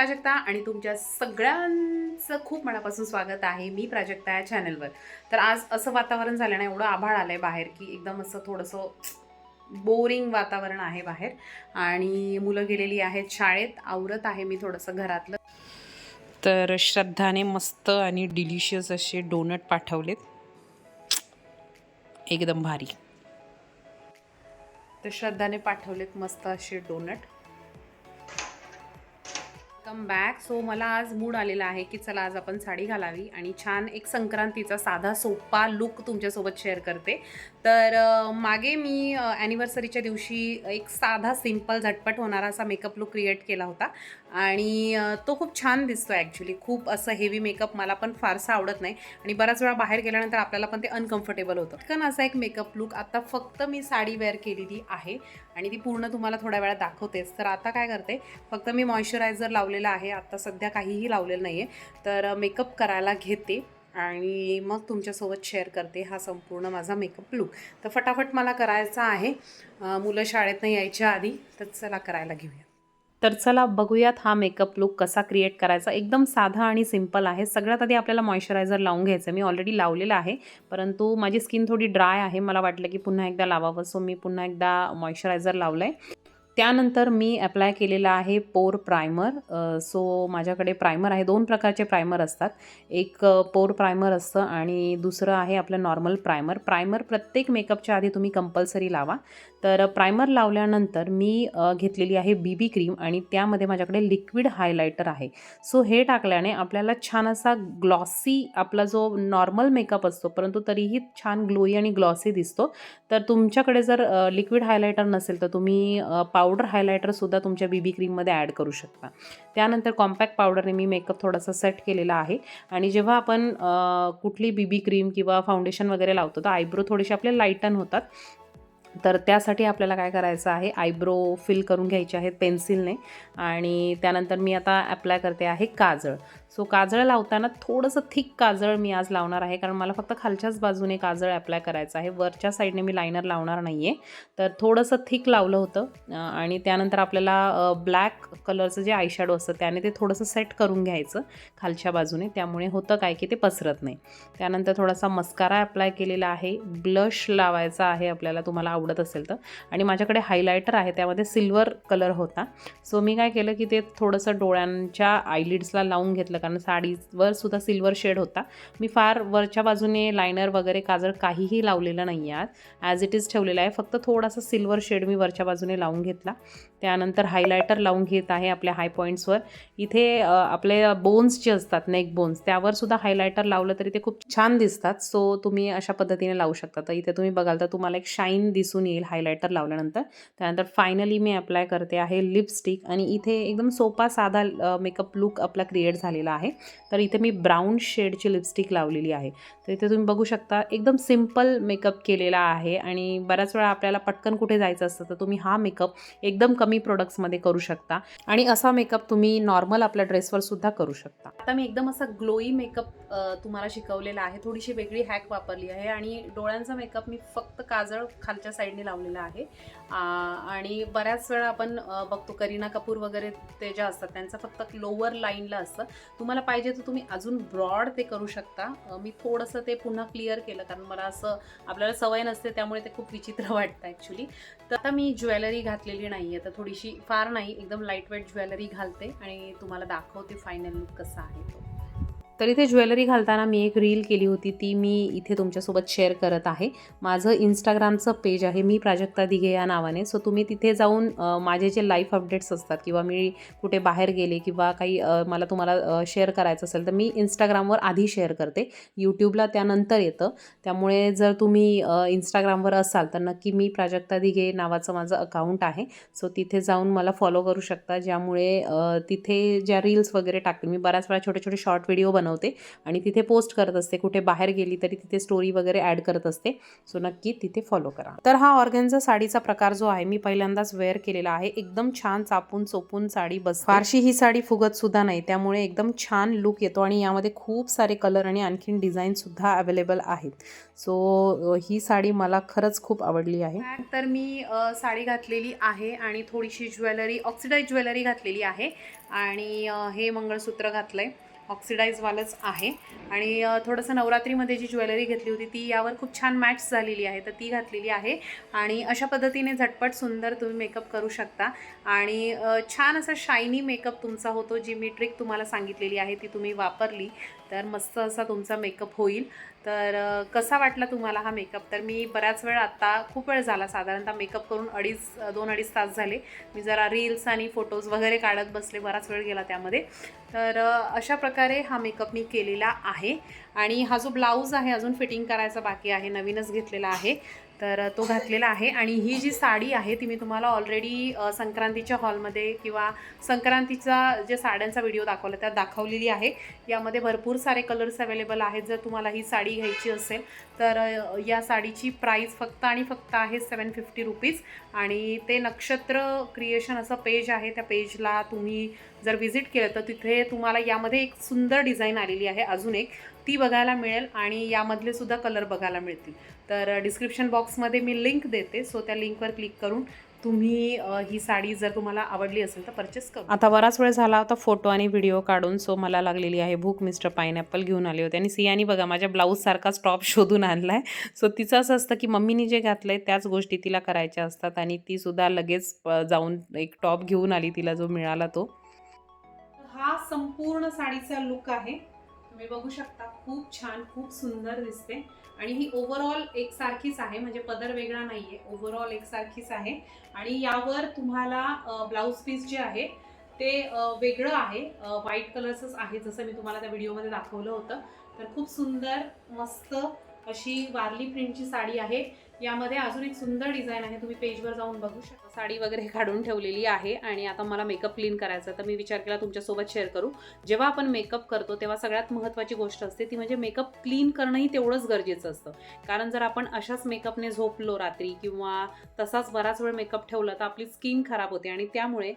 प्राजक्ता आणि तुमच्या सगळ्यांचं खूप मनापासून स्वागत आहे मी प्राजक्ता या चॅनलवर तर आज असं वातावरण झालं ना एवढं आभाळ आलं आहे बाहेर की एकदम असं थोडंसं बोरिंग वातावरण आहे बाहेर. आणि मुलं गेलेली आहेत शाळेत आवरत आहे मी थोडंसं घरातलं. तर श्रद्धाने मस्त आणि डिलिशियस असे डोनट पाठवलेत. एकदम भारी. तर श्रद्धाने पाठवलेत मस्त असे डोनट वेलकम बॅक सो मला आज मूड आलेला आहे की चला आज आपण साडी घालावी आणि छान एक संक्रांतीचा साधा सोपा लुक तुमच्यासोबत शेअर करते. तर मागे मी ॲनिव्हर्सरीच्या दिवशी एक साधा सिंपल झटपट होणारा असा मेकअप लुक क्रिएट केला होता. आणि तो खूप छान दिसतो ॲक्च्युली खूप असं हेवी मेकअप मला पण फारसा आवडत नाही. आणि बऱ्याच वेळा बाहेर गेल्यानंतर आपल्याला पण ते अनकम्फर्टेबल होतं. कारण असा एक मेकअप लुक आता फक्त मी साडी वेअर केलेली आहे. आणि ती पूर्ण तुम्हाला थोड्या वेळा दाखवतेच. तर आता काय करते फक्त मी मॉइश्चरायझर लावले लावलेला आहे. आता सध्या काहीही लावलेलं नाही आहे तर मेकअप करायला घेते आणि मग तुमच्यासोबत शेअर करते हा संपूर्ण माझा मेकअप लुक तर फटाफट मला करायचा आहे. मुलं शाळेतनं यायच्या आधी तर चला करायला घेऊया. तर चला बघूयात हा मेकअप लुक कसा क्रिएट करायचा. एकदम साधा आणि सिंपल आहे. सगळ्यात आधी आपल्याला मॉइश्चरायझर लावून घ्यायचं. मी ऑलरेडी लावलेलं आहे. परंतु माझी स्किन थोडी ड्राय आहे. मला वाटलं की पुन्हा एकदा लावावं. सो मी पुन्हा एकदा मॉइश्चरायझर लावलं आहे त्यानंतर मी अप्लाय केलेला आहे पोर प्रायमर सो माझ्याकडे प्रायमर आहे. दोन प्रकारचे प्रायमर असतात. एक पोर प्रायमर असतं आणि दुसरं आहे आपलं नॉर्मल प्रायमर प्रायमर प्रत्येक मेकअपच्या आधी तुम्ही कंपल्सरी लावा. तर प्रायमर लावल्यानंतर मी घेतलेली आहे बी बी क्रीम आणि त्यामध्ये माझ्याकडे लिक्विड हायलायटर आहे. सो हे टाकल्याने आपल्याला छान असा ग्लॉसी आपला जो नॉर्मल मेकअप असतो परंतु तरीही छान ग्लोई आणि ग्लॉसी दिसतो. तर तुमच्याकडे जर लिक्विड हायलायटर नसेल तर तुम्ही पा पावडर हायलायटरसुद्धा तुमच्या बी बी क्रीममध्ये ॲड करू शकता. त्यानंतर कॉम्पॅक्ट पावडरने मी मेकअप थोडासा सेट केलेला आहे. आणि जेव्हा आपण कुठली बी बी क्रीम किंवा फाउंडेशन वगैरे लावतो तर आयब्रो थोडेसे आपले लाईटन होतात. तर त्यासाठी आपल्याला काय करायचं आहे? आयब्रो फिल करून घ्यायचे आहेत पेन्सिलने आणि त्यानंतर मी आता अप्लाय करते आहे काजळ. सो काजळ लावताना थोडंसं थिक काजळ मी आज लावणार आहे कारण मला फक्त खालच्याच बाजूने काजळ अप्लाय करायचं आहे. वरच्या साईडने मी लायनर लावणार नाही आहे तर थोडंसं थिक लावलं होतं आणि त्यानंतर आपल्याला ब्लॅक कलरचं जे आयशॅडो असतं त्याने ते थोडंसं सेट करून घ्यायचं खालच्या बाजूने. त्यामुळे होतं काय की ते पसरत नाही. त्यानंतर थोडासा मस्कारा अप्लाय केलेला आहे. ब्लश लावायचा आहे आपल्याला तुम्हाला आवडत असेल तर. आणि माझ्याकडे हायलायटर आहे त्यामध्ये सिल्वर कलर होता. सो मी काय केलं की ते थोडंसं डोळ्यांच्या आयलिड्सला लावून घेतलं कारण साडीवर सुद्धा सिल्वर शेड होता. मी फार वरच्या बाजूने लायनर वगैरे काजळ काहीही लावलेलं नाही आहे ॲज इट इज ठेवलेलं आहे. फक्त थोडासा सिल्वर शेड मी वरच्या बाजूने लावून घेतला. त्यानंतर हायलायटर लावून घेत आहे आपल्या हाय पॉईंट्सवर इथे आपले बोन्स जे असतात नेक बोन्स त्यावर सुद्धा हायलायटर लावलं तरी ते खूप छान दिसतात. सो तुम्ही अशा पद्धतीने लावू शकता. तर इथे तुम्ही बघाल तर तुम्हाला एक शाईन दिसून येईल हायलायटर लावल्यानंतर. त्यानंतर फायनली मी अप्लाय करते आहे लिपस्टिक आणि इथे एकदम सोपा साधा मेकअप लुक आपला क्रिएट झालेला आहे. तर इथे मी ब्राऊन शेडची लिपस्टिक लावलेली आहे. तर इथे तुम्ही बघू शकता एकदम सिंपल मेकअप केलेला आहे आणि बऱ्याच वेळा आपल्याला पटकन कुठे जायचं असतं तर तुम्ही हा मेकअप एकदम कमी प्रोडक्ट्समध्ये करू शकता. आणि असा मेकअप तुम्ही नॉर्मल आपल्या ड्रेसवर सुद्धा करू शकता. आता मी एकदम असा ग्लोई मेकअप तुम्हाला शिकवलेला आहे. थोडीशी वेगळी हॅक वापरली आहे आणि डोळ्यांचा मेकअप मी फक्त काजळ खालच्या साईडने लावलेला आहे. आणि बऱ्याच वेळा आपण बघतो करीना कपूर वगैरे ते ज्या असतात त्यांचं फक्त लोअर लाईनला असतं. तुम्हाला पाहिजे तर तुम्ही अजून ब्रॉड ते करू शकता. मी थोडंसं ते पुन्हा क्लिअर केलं कारण मला असं आपल्याला सवय नसते त्यामुळे ते खूप विचित्र वाटतं ॲक्च्युली तर आता मी ज्वेलरी घातलेली नाही आहे तर थोडीशी फार नाही एकदम लाइट वेट ज्वेलरी घालते आणि तुम्हाला दाखवते फायनल लुक कसा आहे तो. तर इथे ज्वेलरी घालताना मी एक रील केली होती ती मी इथे तुमच्यासोबत शेअर करत आहे. माझं इंस्टाग्रामचं पेज आहे मी प्राजक्ता दिघे या नावाने. सो तुम्ही तिथे जाऊन माझे जे लाईफ अपडेट्स असतात किंवा मी कुठे बाहेर गेले किंवा काही मला तुम्हाला शेअर करायचं असेल तर मी इंस्टाग्रामवर आधी शेअर करते. यूट्यूबला त्यानंतर येतं. त्यामुळे जर तुम्ही इंस्टाग्रामवर असाल तर नक्की मी प्राजक्ता दिघे नावाचं माझं अकाउंट आहे. सो तिथे जाऊन मला फॉलो करू शकता. ज्यामुळे तिथे ज्या रील्स वगैरे टाकते मी बऱ्याच वेळा छोटे छोटे शॉर्ट व्हिडिओ बनवते. बनवते. आणि तिथे पोस्ट करत असते. कुठे बाहेर गेली तरी तिथे स्टोरी वगैरे ॲड करत असते. सो नक्की तिथे फॉलो करा. तर हा ऑर्गॅनचा साडीचा प्रकार जो आहे मी पहिल्यांदाच वेअर केलेला आहे. एकदम छान चापून चोपून साडी बस फारशी ही साडी फुगत सुद्धा नाही. त्यामुळे एकदम छान लुक येतो आणि यामध्ये खूप सारे कलर आणि आणखीन डिझाईन सुद्धा अवेलेबल आहेत. सो ही साडी मला खरंच खूप आवडली आहे. तर मी साडी घातलेली आहे आणि थोडीशी ज्वेलरी ऑक्सिडाईज ज्वेलरी घातलेली आहे. आणि हे मंगळसूत्र घातलं आहे ऑक्सिडाईजवालंच आहे. आणि थोडंसं नवरात्रीमध्ये जी ज्वेलरी घेतली होती ती यावर खूप छान मॅच झालेली आहे तर ती घातलेली आहे. आणि अशा पद्धतीने झटपट सुंदर तुम्ही मेकअप करू शकता. आणि छान असा शायनी मेकअप तुमचा होतो जी मी ट्रिक तुम्हाला सांगितलेली आहे ती तुम्ही वापरली. तर मस्त असा तुमचा मेकअप होईल. तर कसा वाटला तुम्हाला हा मेकअप? तर मी बऱ्याच वेळ आत्ता खूप वेळ झाला साधारणतः मेकअप करून अडीच दोन अडीच तास झाले. मी जरा रील्स आणि फोटोज वगैरे काढत बसले बराच वेळ गेला त्यामध्ये. तर अशा प्रकारे हा मेकअप मी केलेला आहे. आणि हा जो ब्लाऊज आहे अजून फिटिंग करायचा बाकी आहे नवीनच घेतलेला आहे. तर तो घातलेला आहे आणि ही जी साडी आहे ती मी तुम्हाला ऑलरेडी संक्रांतीच्या हॉलमध्ये किंवा संक्रांतीचा जे साड्यांचा व्हिडिओ दाखवला त्यात दाखवलेली आहे. यामध्ये भरपूर सारे कलर्स अवेलेबल आहेत. जर तुम्हाला ही साडी घ्यायची असेल तर या साडीची प्राईस फक्त आणि फक्त आहे सेवन फिफ्टी रुपीज आणि ते नक्षत्र क्रिएशन असं पेज आहे. त्या पेजला तुम्ही जर व्हिजिट केलं तर तिथे तुम्हाला यामध्ये एक सुंदर डिझाईन आलेली आहे. अजून एक ती बघायला मिळेल आणि यामधले सुद्धा कलर बघायला मिळतील. तर डिस्क्रिप्शन बॉक्समध्ये मी लिंक देते. सो त्या लिंकवर क्लिक करून तुम्ही ही साडी जर तुम्हाला आवडली असेल तर परचेस करू आता बराच वेळ झाला होता फोटो आणि व्हिडिओ काढून सो मला लागलेली आहे भूक मिस्टर पायनॅपल घेऊन आले होते. आणि सियानी बघा माझ्या ब्लाऊजसारखाच टॉप शोधून आणला आहे सो तिचं असं असतं की मम्मीनी जे घातलं आहे त्याच गोष्टी तिला करायच्या असतात आणि ती सुद्धा लगेच जाऊन एक टॉप घेऊन आली तिला जो मिळाला तो. हा संपूर्ण साडीचा लुक आहे. तुम्ही बघू शकता खूप छान खूप सुंदर दिसते. आणि ही ओव्हरऑल एकसारखीच आहे म्हणजे पदर वेगळा नाही आहे ओव्हरऑल एकसारखीच आहे. आणि यावर तुम्हाला ब्लाऊज पीस जे आहे ते वेगळं आहे. व्हाईट कलर्सच आहे जसं मी तुम्हाला त्या व्हिडिओमध्ये दाखवलं होतं. तर खूप सुंदर मस्त अशी वारली प्रिंटची साडी आहे. यामध्ये अजून एक सुंदर डिझाईन आहे तुम्ही पेजवर जाऊन बघू शकता. साडी वगैरे काढून ठेवलेली आहे आणि आता मला मेकअप क्लीन करायचा तर मी विचार केला तुमच्यासोबत शेअर करू. जेव्हा आपण मेकअप करतो तेव्हा सगळ्यात महत्त्वाची गोष्ट असते ती म्हणजे मेकअप क्लीन करणंही तेवढंच गरजेचं असतं. कारण जर आपण अशाच मेकअपने झोपलो रात्री किंवा तसाच बराच वेळ मेकअप ठेवला तर आपली स्किन खराब होते आणि त्यामुळे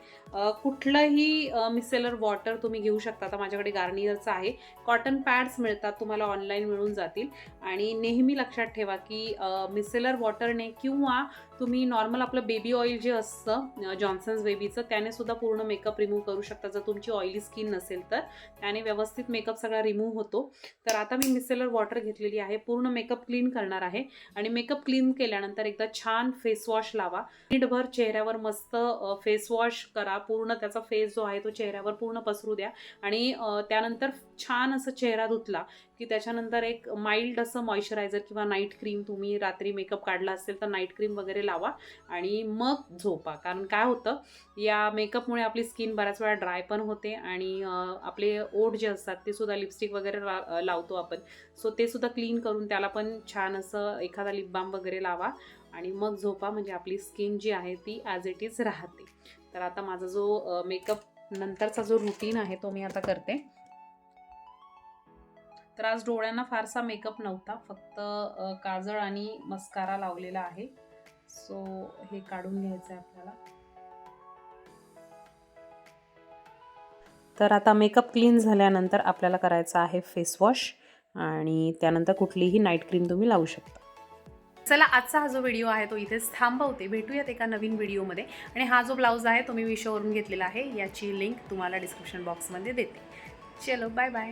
कुठलंही मिसेलर वॉटर तुम्ही घेऊ शकता. आता माझ्याकडे गार्नियरचं आहे. कॉटन पॅड्स मिळतात तुम्हाला ऑनलाईन मिळून जातील. आणि नेहमी लक्षात ठेवा की मिसेलर वॉटरने किंवा तुम्ही नॉर्मल आपलं बेबी ऑइल जे असतं जॉन्सन्स बेबीचं त्याने सुद्धा पूर्ण मेकअप रिमूव्ह करू शकता. जर तुमची ऑइली स्किन नसेल तर त्याने व्यवस्थित मेकअप सगळा रिमूव्ह होतो. तर आता मी मिसेलर वॉटर घेतलेली आहे. पूर्ण मेकअप क्लीन करणार आहे. आणि मेकअप क्लीन केल्यानंतर एकदा छान फेस वॉश लावा. मिनिटभर चेहऱ्यावर मस्त फेस वॉश करा. पूर्ण त्याचा फेस जो आहे तो चेहऱ्यावर पूर्ण पसरू द्या. आणि त्यानंतर छान असं चेहरा धुतला की त्याच्यानंतर एक माइल्ड असं मॉइश्चरायझर किंवा नाईट क्रीम तुम्ही रात्री मेकअप काढला असेल तर नाईट क्रीम वगैरे लावा आणि मग झोपा. कारण काय होतं या मेकअपमुळे आपली स्किन बऱ्याच वेळा ड्राय पण होते आणि आपले ओठ जे असतात ते सुद्धा लिपस्टिक वगैरे ला- लावतो आपण. सो ते सुद्धा क्लीन करून त्याला पण छान असं एखादा लिप बाम वगैरे लावा आणि मग झोपा. म्हणजे आपली स्किन जी आहे ती ॲज इट इज राहते. तर आता माझा जो मेकअप नंतरचा जो रुटीन आहे तो मी आता करते. तर आज डोळ्यांना फारसा मेकअप नव्हता. फक्त काजळ आणि मस्कारा लावलेला आहे. सो हे काढून घ्यायचं आहे आपल्याला. तर आता मेकअप क्लीन झाल्यानंतर आपल्याला करायचं आहे फेस वॉश आणि त्यानंतर कुठलीही नाईट क्रीम तुम्ही लावू शकता. चला आजचा हा जो व्हिडिओ आहे तो इथेच थांबवते. भेटूयात एका नवीन व्हिडिओमध्ये. आणि हा जो ब्लाऊज आहे तो मी मिशोवरून घेतलेला आहे. याची लिंक तुम्हाला डिस्क्रिप्शन बॉक्समध्ये देते. चलो बाय बाय